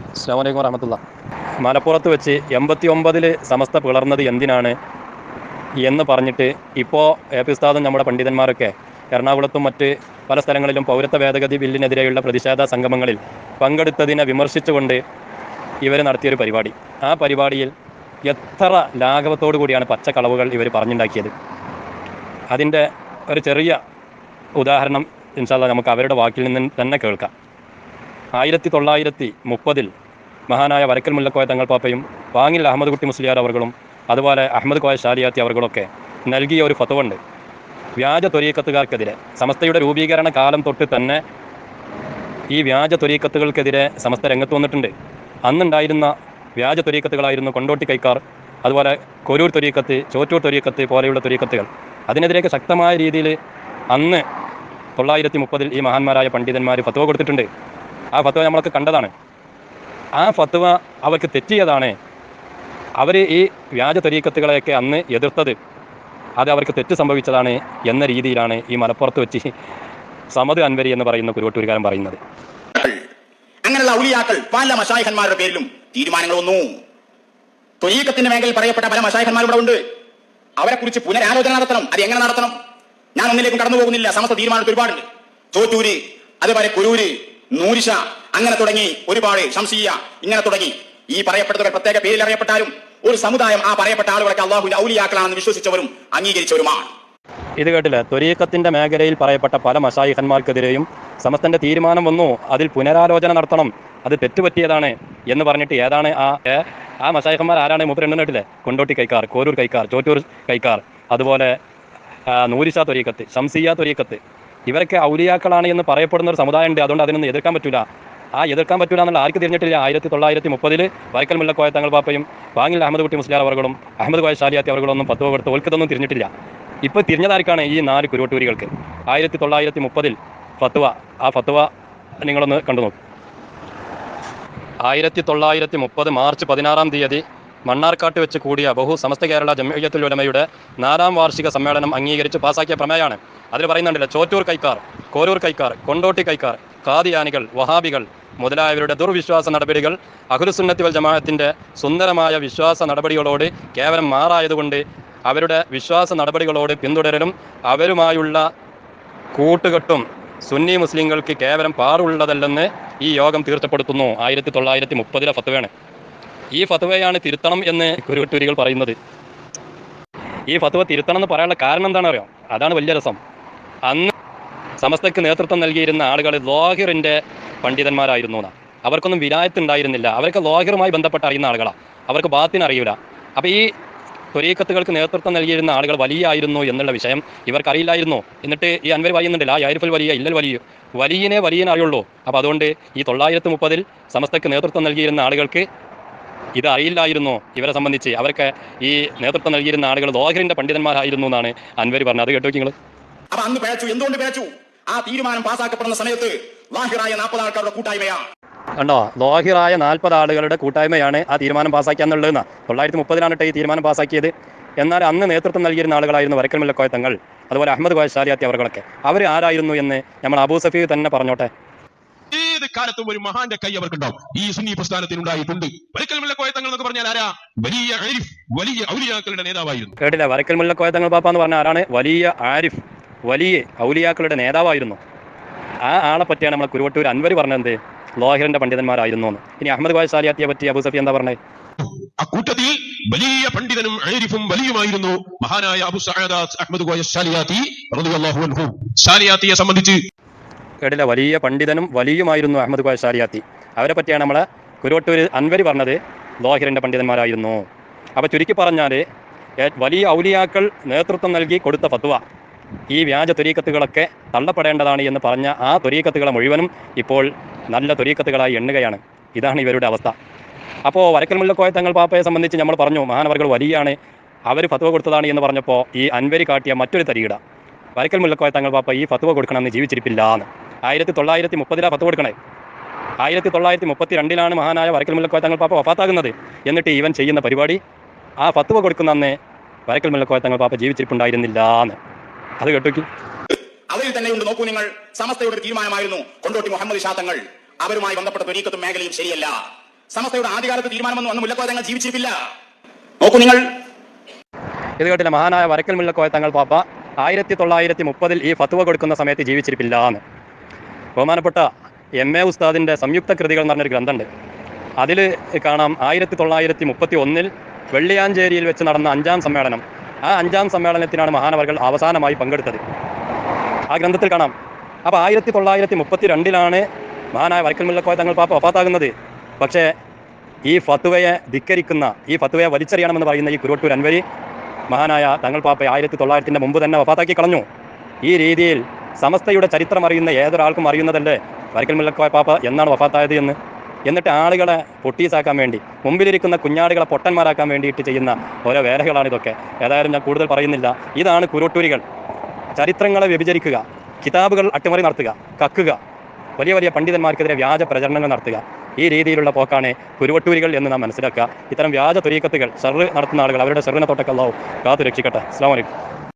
അസ്സാം വലൈക്കും വറഹമത്തുള്ള. മലപ്പുറത്ത് വെച്ച് എൺപത്തി ഒമ്പതിൽ സമസ്ത പിളർന്നത് എന്തിനാണ് എന്ന് പറഞ്ഞിട്ട് ഇപ്പോൾ എ പി ഉസ്താദും നമ്മുടെ പണ്ഡിതന്മാരൊക്കെ എറണാകുളത്തും മറ്റ് പല സ്ഥലങ്ങളിലും പൗരത്വ ഭേദഗതി ബില്ലിനെതിരെയുള്ള പ്രതിഷേധ സംഗമങ്ങളിൽ പങ്കെടുത്തതിനെ വിമർശിച്ചുകൊണ്ട് ഇവർ നടത്തിയൊരു പരിപാടി. ആ പരിപാടിയിൽ എത്ര ലാഘവത്തോടു കൂടിയാണ് പച്ചക്കളവുകൾ ഇവർ പറഞ്ഞുണ്ടാക്കിയത്. അതിന്റെ ഒരു ചെറിയ ഉദാഹരണം ഇൻഷാല്ല നമുക്ക് അവരുടെ വാക്കിൽ നിന്ന് തന്നെ കേൾക്കാം. ആയിരത്തി തൊള്ളായിരത്തി മുപ്പതിൽ മഹാനായ വരക്കൽ മുല്ലക്കോയ തങ്ങൾ പാപ്പയും വാങ്ങിൽ അഹമ്മദ് കുട്ടി മുസ്ലിയാർ അവർകളും അതുപോലെ അഹമ്മദ് കോയ ഷാലിയാത്തി അവർകളൊക്കെ നൽകിയ ഒരു ഫത്തുവുണ്ട് വ്യാജ ത്വരീക്കത്തുകാർക്കെതിരെ സമസ്തയുടെ രൂപീകരണ കാലം തൊട്ട് തന്നെ ഈ വ്യാജ ത്വരീക്കത്തുകൾക്കെതിരെ സമസ്ത രംഗത്ത് വന്നിട്ടുണ്ട്. അന്നുണ്ടായിരുന്ന വ്യാജ ത്വരീക്കത്തുകളായിരുന്നു കൊണ്ടോട്ടി കൈക്കാർ അതുപോലെ കൊരൂർ ത്വരീക്കത്ത് ചോറ്റൂർ ത്വരീക്കത്ത് പോലെയുള്ള ത്വരീക്കത്തുകൾ. അതിനെതിരെയൊക്കെ ശക്തമായ രീതിയിൽ അന്ന് തൊള്ളായിരത്തി മുപ്പതിൽ ഈ മഹാന്മാരായ പണ്ഡിതന്മാർ ഫത്വ കൊടുത്തിട്ടുണ്ട്. ആ ഫത്വ നമ്മളൊക്കെ കണ്ടതാണ്. ആ ഫത്വ അവർക്ക് തെറ്റിയതാണ്. അവർ ഈ വ്യാജ തരീക്കത്തുകളെയൊക്കെ അന്ന് എതിർത്തത് അത് അവർക്ക് തെറ്റ് സംഭവിച്ചതാണ് എന്ന രീതിയിലാണ് ഈ മലപ്പുറത്ത് വെച്ച് സമത് അൻവരി എന്ന് പറയുന്ന കുരുവട്ടൂരുകാരൻ പറയുന്നത്. അങ്ങനെയുള്ള പല മഷായഖന്മാരുടെ പേരിലും തീരുമാനങ്ങൾ വന്നു. ത്വരീക്കത്തിന്റെ മേഖലയിൽ പറയപ്പെട്ട പല മഷായഖന്മാരും ഇവിടെ ഉണ്ട്. അവരെ കുറിച്ച് പുനരാലോചന നടത്തണം. അത് എങ്ങനെ നടത്തണം? ഞാൻ ഒന്നിലേക്കും കടന്നു പോകുന്നില്ല സമസ്ത തീരുമാനത്തിൽ ഒരുപാടുണ്ട്. ചോറ്റൂര് അതുപോലെ കുരൂര് നൂരിഷ അങ്ങനെ തുടങ്ങി ഒരുപാട് ശംസീയ. ഇങ്ങനെ തുടങ്ങി. ഈ പറയപ്പെട്ടവരുടെ പ്രത്യേക പേരിൽ അറിയപ്പെട്ടാലും ഒരു സമുദായം ആ പറയപ്പെട്ട ആളുകളൊക്കെ അള്ളാഹുവിന്റെ ഔലിയാക്കളാണെന്ന് വിശ്വസിച്ചവരും അംഗീകരിച്ചവരുമാണ്. ഇത് കേട്ടില്ല. ത്വരീക്കത്തിന്റെ മേഖലയിൽ പറയപ്പെട്ട പല മഷായിഹന്മാർക്കെതിരെയും സമസ്തന്റെ തീരുമാനം വന്നു. അതിൽ പുനരാലോചന നടത്തണം. അത് തെറ്റുപറ്റിയതാണ് എന്ന് പറഞ്ഞിട്ട് ഏതാണ് ആ ആ മസായിഹന്മാർ ആരാണ്? മൂപ്പർ എണ്ണ കേട്ടില്ലേ? കൊണ്ടോട്ടി കൈക്കാർ കോരൂർ കൈക്കാർ ചോറ്റൂർ കൈക്കാർ. അതുപോലെ നൂരിസ ത്വരീക്കത്ത് ഷംസിയ ത്വരീക്കത്ത് ഇവരൊക്കെ ഔലിയാക്കളാണ് എന്ന് പറയപ്പെടുന്ന ഒരു സമുദായം ഉണ്ട് അതുകൊണ്ട് അതിനൊന്നും എതിർക്കാൻ പറ്റില്ല ആ എതിർക്കാൻ പറ്റില്ല എന്നുള്ള ആർക്ക് തിരിഞ്ഞിട്ടില്ല. ആയിരത്തി തൊള്ളായിരത്തി മുപ്പതിൽ വരക്കൽ മുല്ലക്കോയ തങ്ങൾ പാപ്പയും വാങ്ങിൽ അഹമ്മദ് കുട്ടി മുസ്ലിയാർ അവർകളും അഹമ്മദ് കോയ ഷാലിയാത്തി അവർകളൊന്നും പത്ത് കൊടുത്ത് ഓൽക്കതൊന്നും തിരിഞ്ഞിട്ടില്ല. ഇപ്പോൾ തിരിഞ്ഞതാർക്കാണ് ഈ നാല് കുരുവട്ടൂരികൾക്ക്? ആയിരത്തി തൊള്ളായിരത്തി മുപ്പതിൽ ഫത്വ. ആ ഫത്വ നിങ്ങളൊന്ന് കണ്ടു നോക്കും ആയിരത്തി തൊള്ളായിരത്തി മുപ്പത് മാർച്ച് പതിനാറാം തീയതി മണ്ണാർക്കാട്ട് വെച്ച് കൂടിയ ബഹു സമസ്ത കേരള ജമിയത്തുൽ ഉലമയുടെ നാലാം വാർഷിക സമ്മേളനം അംഗീകരിച്ച് പാസാക്കിയ പ്രമേയമാണ്. അതിൽ പറയുന്നുണ്ടല്ലോ ചോറ്റൂർ കൈക്കാർ കോരൂർ കൈക്കാർ കൊണ്ടോട്ടി കൈക്കാർ കാദിയാനികൾ വഹാബികൾ മുതലായവരുടെ ദുർവിശ്വാസ നടപടികൾ അഖുലുസുന്നത്തി വൽ ജമാഅത്തിന്റെ സുന്ദരമായ വിശ്വാസ നടപടികളോട് കേവലം മാറായതുകൊണ്ട് അവരുടെ വിശ്വാസ നടപടികളോട് പിന്തുടരലും അവരുമായുള്ള കൂട്ടുകെട്ടും സുന്നി മുസ്ലിങ്ങൾക്ക് കേവലം പാടുള്ളതല്ലെന്ന് ഈ യോഗം തീർച്ചപ്പെടുത്തുന്നു. ആയിരത്തി തൊള്ളായിരത്തി മുപ്പതിലെ ഫത്വയാണ്. ഈ ഫത്വയാണ് തിരുത്തണം എന്ന് കുരുവട്ടൂരികൾ പറയുന്നത്. ഈ ഫത്വ തിരുത്തണം എന്ന് പറയാനുള്ള കാരണം എന്താണ് അറിയാം അതാണ് വലിയ രസം. അന്ന് സമസ്തയ്ക്ക് നേതൃത്വം നൽകിയിരുന്ന ആളുകൾ ലോഹിറിന്റെ പണ്ഡിതന്മാരായിരുന്നു എന്നാണ് അവർക്കൊന്നും വിലായത്ത് ഉണ്ടായിരുന്നില്ല. അവർക്ക് ലോഹിറുമായി ബന്ധപ്പെട്ട് അറിയുന്ന ആളുകളാണ് അവർക്ക് ബാത്തിന് അറിയില്ല അപ്പോൾ ഈ ത്വരീക്കത്തുകൾക്ക് നേതൃത്വം നൽകിയിരുന്ന ആളുകൾ വലിയ ആയിരുന്നു എന്നുള്ള വിഷയം ഇവർക്കറിയില്ലായിരുന്നു എന്നിട്ട് ഈ അൻവർ പറയുന്നുണ്ടല്ലോ ആ യാരിഫൽ വലിയ ഇല്ലൽ വലിയ. വലിയനെ വലിയനെ അറിയുള്ളൂ. അപ്പോൾ അതുകൊണ്ട് ഈ തൊള്ളായിരത്തി മുപ്പതിൽ സമസ്തയ്ക്ക് നേതൃത്വം നൽകിയിരുന്ന ആളുകൾക്ക് ഇത് അറിയില്ലായിരുന്നു ഇവരെ സംബന്ധിച്ച്. അവർക്ക് ഈ നേതൃത്വം നൽകിയിരുന്ന ആളുകൾ ലോഹറിന്റെ പണ്ഡിതന്മാരായിരുന്നു എന്നാണ് അൻവർ പറഞ്ഞത്. അത് കേട്ടോ നിങ്ങൾ അപ്പൊ അന്ന് പിഴച്ചു എന്തുകൊണ്ട് പിഴച്ചു ആ തീരുമാനം പാസാക്കപ്പെടുന്ന സമയത്ത് ലാഹിറായ നാൽപ്പത് ആൾക്കാരുടെ കൂട്ടായ്മയാണ് കണ്ടോ? ലോഹിറായ നാൽപ്പത് ആളുകളുടെ കൂട്ടായ്മയാണ് ആ തീരുമാനം പാസ്സാക്കിയെന്നുള്ളതെന്ന് തൊള്ളായിരത്തി മുപ്പതിലാണ് കേട്ടോ ഈ തീരുമാനം പാസാക്കിയത് എന്നാൽ അന്ന് നേതൃത്വം നൽകിയിരുന്ന ആളുകളായിരുന്നു വരക്കൽ കോയത്തങ്ങൾ തങ്ങൾ അതുപോലെ അഹമ്മദ് കോയ ഷാരിയാത്തി അവർകളൊക്കെ. അവർ ആരായിരുന്നു എന്ന് നമ്മൾ അബൂ സഫീ തന്നെ പറഞ്ഞോട്ടെ. ഏത് കാലത്തും ഒരു മഹാന്റെ കൈ അവർക്കുണ്ടാവും. ഈ സുന്നി പ്രസ്ഥാനത്തിനുണ്ടായിട്ടുണ്ട് വരക്കൽ മുല്ലക്കോയ തങ്ങൾ എന്നൊക്കെ പറഞ്ഞാൽ ആരാ? വലിയ ആരിഫ് വലിയ ഔലിയാക്കളുടെ നേതാവായിരുന്നു. കേട്ടില്ല വരക്കൽ മുല്ലക്കോയ തങ്ങൾ പാപ്പ എന്ന് പറഞ്ഞ ആരാണ്? വലിയ ആരിഫ് വലിയ ഔലിയാക്കളുടെ നേതാവായിരുന്നു. ആ ആളെ പറ്റിയാണ് നമ്മൾ കുരുവട്ടൂർ അൻവർ പറഞ്ഞത് ലോഹിറിന്റെ പണ്ഡിതന്മാരായിരുന്നു എന്ന്. ഇനി അഹമ്മദ് ഖായ് സാലിയാത്തിയെ പറ്റി അബൂ സഫി എന്താ പറഞ്ഞത് ആ കൂട്ടത്തിൽ വലിയ പണ്ഡിതനും ആരിഫും വലിയുമായിരുന്നു മഹാനായ അബു സഅദാത്ത് അഹമ്മദ് കോയ സാലിയാത്തി റളിയല്ലാഹു അൻഹു. സാലിയാത്തിയെ സംബന്ധിച്ച് കേട്ടില്ല. വലിയ പണ്ഡിതനും വലിയുമായിരുന്നു അഹമ്മദ് കോയ ഷാരിയാത്തി. അവരെ പറ്റിയാണ് നമ്മൾ കുരുവട്ടൂർ അൻവരി പറഞ്ഞത്. ലോഹിറിന്റെ പണ്ഡിതന്മാരായിരുന്നു. അപ്പോൾ ചുരുക്കി പറഞ്ഞാൽ വലിയ ഔലിയാക്കൾ നേതൃത്വം നൽകി കൊടുത്ത ഫത്വ. ഈ വ്യാജ തുരീക്കത്തുകളൊക്കെ തള്ളപ്പെടേണ്ടതാണ് എന്ന് പറഞ്ഞ ആ തുരീക്കത്തുകളെ മുഴുവനും ഇപ്പോൾ നല്ല തുരീക്കത്തുകളായി എണ്ണുകയാണ്. ഇതാണ് ഇവരുടെ അവസ്ഥ. അപ്പോൾ വരക്കൽ മുല്ലക്കോയ തങ്ങൾ പാപ്പയെ സംബന്ധിച്ച് നമ്മൾ പറഞ്ഞു മഹാനവർകൾ വലിയാണ് അവർ ഫത്വ കൊടുത്തതാണ് എന്ന് പറഞ്ഞപ്പോൾ ഈ അൻവരി കാട്ടിയ മറ്റൊരു തരികിട. വരക്കൽ മുല്ലക്കോയ തങ്ങൾ പാപ്പ ഈ ഫത്വ കൊടുക്കണമെന്ന് ജീവിച്ചിരിപ്പില്ല എന്ന് ആയിരത്തി തൊള്ളായിരത്തി മുപ്പതിലാണ് പത്ത് കൊടുക്കണേ. ആയിരത്തി തൊള്ളായിരത്തി മുപ്പത്തി രണ്ടിലാണ് മഹാനായ വരക്കൽ മുല്ലക്കോയ തങ്ങൾ പാപ്പ വഫാത്താകുന്നത്. എന്നിട്ട് ഇവൻ ചെയ്യുന്ന പരിപാടി ആ ഫത്വ കൊടുക്കുന്ന അന്ന് വരക്കൽ മുല്ലക്കോയ തങ്ങൾ പാപ്പ ജീവിച്ചിരിപ്പുണ്ടായിരുന്നില്ല എന്ന് അത് കേട്ടോക്കി. അവരിൽ തന്നെ ഉണ്ട് നോക്കൂ നിങ്ങൾ. സമസ്തയുടെ ഒരു തീരുമാനമായിരുന്നു കൊണ്ടോട്ടി മുഹമ്മദ് ഷാ തങ്ങൾ. അവരുമായി ബന്ധപ്പെട്ട ത്വരീക്കത്തും മേഖലയും ശരിയല്ല. സമസ്തയുടെ ആദ്യകാലത്ത് തീരുമാനമൊന്നും അന്ന് മുല്ലക്കോയ തങ്ങൾ ജീവിച്ചിരിപ്പില്ല. നോക്കൂ നിങ്ങൾ. ഇത് കേട്ടില്ല മഹാനായ വരക്കൽ മുല്ലക്കോയ തങ്ങൾ പാപ്പ ആയിരത്തി തൊള്ളായിരത്തി മുപ്പതിൽ ഈ ഫത്തുവ കൊടുക്കുന്ന സമയത്ത് ജീവിച്ചിരിപ്പില്ല എന്ന് ബഹുമാനപ്പെട്ട എം എ ഉസ്താദിന്റെ സംയുക്ത കൃതികൾ എന്ന് പറഞ്ഞൊരു ഗ്രന്ഥമുണ്ട്. അതിൽ കാണാം ആയിരത്തി തൊള്ളായിരത്തി മുപ്പത്തി ഒന്നിൽ വെള്ളിയാഞ്ചേരിയിൽ വെച്ച് നടന്ന അഞ്ചാം സമ്മേളനം. ആ അഞ്ചാം സമ്മേളനത്തിനാണ് മഹാനവർകൾ അവസാനമായി പങ്കെടുത്തത്. ആ ഗ്രന്ഥത്തിൽ കാണാം. അപ്പോൾ ആയിരത്തി തൊള്ളായിരത്തി മുപ്പത്തി രണ്ടിലാണ് മഹാനായ വരക്കൽ മുല്ലക്കോയ തങ്ങൾ പാപ്പ ഒപ്പാത്താകുന്നത് പക്ഷേ ഈ ഫത്തുവയെ ധിക്കരിക്കുന്ന ഈ ഫത്തുവയെ വലിച്ചെറിയണമെന്ന് പറയുന്ന ഈ കുരുവട്ടൂർ അൻവരി മഹാനായ തങ്ങൾ പാപ്പയെ ആയിരത്തി തൊള്ളായിരത്തിന്റെ മുമ്പ് തന്നെ വഫാത്താക്കി കളഞ്ഞു. ഈ രീതിയിൽ സമസ്തയുടെ ചരിത്രം അറിയുന്ന ഏതൊരാൾക്കും അറിയുന്നതല്ലേ? വരക്കൽ മുല്ലക്കോയ പാപ്പ എന്നാണ് വഫാത്തായത് എന്ന്. എന്നിട്ട് ആളുകളെ പൊട്ടീസാക്കാൻ വേണ്ടി മുമ്പിലിരിക്കുന്ന കുഞ്ഞാടുകളെ പൊട്ടന്മാരാക്കാൻ വേണ്ടിയിട്ട് ചെയ്യുന്ന ഓരോ വേലകളാണ് ഇതൊക്കെ. ഏതായാലും ഞാൻ കൂടുതൽ പറയുന്നില്ല. ഇതാണ് കുരുട്ടൂരികൾ ചരിത്രങ്ങളെ വ്യഭിചരിക്കുക കിതാബുകൾ അട്ടിമറി നടത്തുക കക്കുക വലിയ വലിയ പണ്ഡിതന്മാർക്കെതിരെ വ്യാജ പ്രചരണങ്ങൾ നടത്തുക. ഈ രീതിയിലുള്ള പോക്കാണ് കുരുവട്ടൂരികൾ എന്ന് നാം മനസ്സിലാക്കുക. ഇത്തരം വ്യാജ തൊരീക്കത്തുകൾ ഷെറ് നടത്തുന്ന ആളുകൾ അവരുടെ ഷെറിനെ തൊട്ടൊക്കെ അല്ലാവും കാത്തു രക്ഷിക്കട്ടെ അസ്സാം വലൈക്കും